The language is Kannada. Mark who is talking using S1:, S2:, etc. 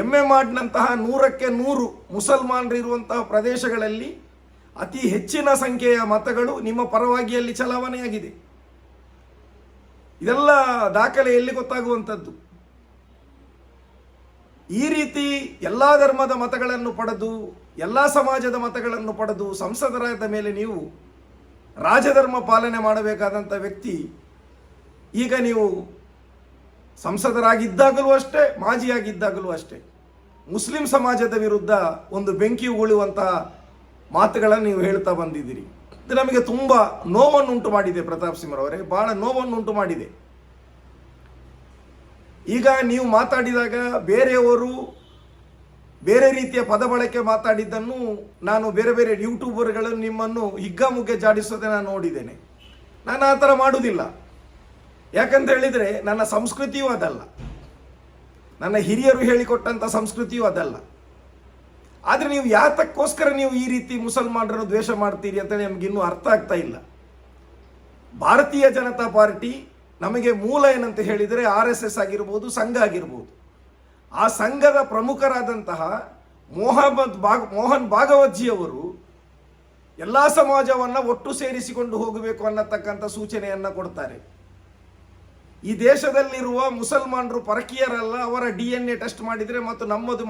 S1: ಎಂ ಎ ಮಾಡಿನಂತಹ ನೂರಕ್ಕೆ ನೂರು ಮುಸಲ್ಮಾನರು ಇರುವಂತಹ ಪ್ರದೇಶಗಳಲ್ಲಿ ಅತಿ ಹೆಚ್ಚಿನ ಸಂಖ್ಯೆಯ ಮತಗಳು ನಿಮ್ಮ ಪರವಾಗಿ ಅಲ್ಲಿ ಚಲಾವಣೆಯಾಗಿದೆ. ಇದೆಲ್ಲ ದಾಖಲೆಯಲ್ಲಿ ಗೊತ್ತಾಗುವಂಥದ್ದು? ಈ ರೀತಿ ಎಲ್ಲ ಧರ್ಮದ ಮತಗಳನ್ನು ಪಡೆದು, ಎಲ್ಲ ಸಮಾಜದ ಮತಗಳನ್ನು ಪಡೆದು ಸಂಸದರಾದ ಮೇಲೆ ನೀವು ರಾಜಧರ್ಮ ಪಾಲನೆ ಮಾಡಬೇಕಾದಂಥ ವ್ಯಕ್ತಿ, ಈಗ ನೀವು ಸಂಸದರಾಗಿದ್ದಾಗಲೂ ಅಷ್ಟೇ, ಮಾಜಿಯಾಗಿದ್ದಾಗಲೂ ಅಷ್ಟೇ. ಮುಸ್ಲಿಂ ಸಮಾಜದ ವಿರುದ್ಧ ಒಂದು ಬೆಂಕಿ ಉಗುಳುವಂತಹ ಮಾತುಗಳನ್ನು ನೀವು ಹೇಳ್ತಾ ಬಂದಿದ್ದೀರಿ. ಇದು ನಮಗೆ ತುಂಬ ನೋವನ್ನುಂಟು ಮಾಡಿದೆ, ಪ್ರತಾಪ್ ಸಿಂಹರವರೇ. ಬಹಳ ನೋವನ್ನುಂಟು ಮಾಡಿದೆ. ಈಗ ನೀವು ಮಾತಾಡಿದಾಗ ಬೇರೆಯವರು ಬೇರೆ ರೀತಿಯ ಪದ ಬಳಕೆ ಮಾತಾಡಿದ್ದನ್ನು ನಾನು ಬೇರೆ ಬೇರೆ ಯೂಟ್ಯೂಬರ್ಗಳನ್ನು ನಿಮ್ಮನ್ನು ಹಿಗ್ಗಾಮುಗ್ಗೆ ಜಾಡಿಸೋದೇ ನಾನು ನೋಡಿದ್ದೇನೆ. ನಾನು ಆ ಥರ ಮಾಡುವುದಿಲ್ಲ ಯಾಕಂತ ಹೇಳಿದರೆ ನನ್ನ ಸಂಸ್ಕೃತಿಯೂ ಅದಲ್ಲ. ನನ್ನ ಹಿರಿಯರು ಹೇಳಿಕೊಟ್ಟಂಥ ಸಂಸ್ಕೃತಿಯೂ ಅದಲ್ಲ. ಆದರೆ ನೀವು ಯಾತಕ್ಕೋಸ್ಕರ ನೀವು ಈ ರೀತಿ ಮುಸಲ್ಮಾನರನ್ನು ದ್ವೇಷ ಮಾಡ್ತೀರಿ ಅಂತ ನಮಗಿನ್ನೂ ಅರ್ಥ ಆಗ್ತಾ ಇಲ್ಲ. ಭಾರತೀಯ ಜನತಾ ಪಾರ್ಟಿ ನಮಗೆ ಮೂಲ ಏನಂತ ಹೇಳಿದರೆ ಆರ್ ಎಸ್ ಎಸ್ ಆಗಿರ್ಬೋದು, ಸಂಘ ಆಗಿರ್ಬೋದು. ಆ ಸಂಘದ ಪ್ರಮುಖರಾದಂತಹ ಮೊಹಮ್ಮದ್ ಬಾಗ್ ಮೋಹನ್ ಭಾಗವತ್ಜಿಯವರು ಎಲ್ಲ ಸಮಾಜವನ್ನು ಒಟ್ಟು ಸೇರಿಸಿಕೊಂಡು ಹೋಗಬೇಕು ಅನ್ನತಕ್ಕಂಥ ಸೂಚನೆಯನ್ನು ಕೊಡ್ತಾರೆ. ಈ ದೇಶದಲ್ಲಿರುವ ಮುಸಲ್ಮಾನರು ಪರಕೀಯರಲ್ಲ ಅವರ ಡಿ ಎನ್ ಎ ಟೆಸ್ಟ್ ಮಾಡಿದರೆ ಮತ್ತು ನಮ್ಮದು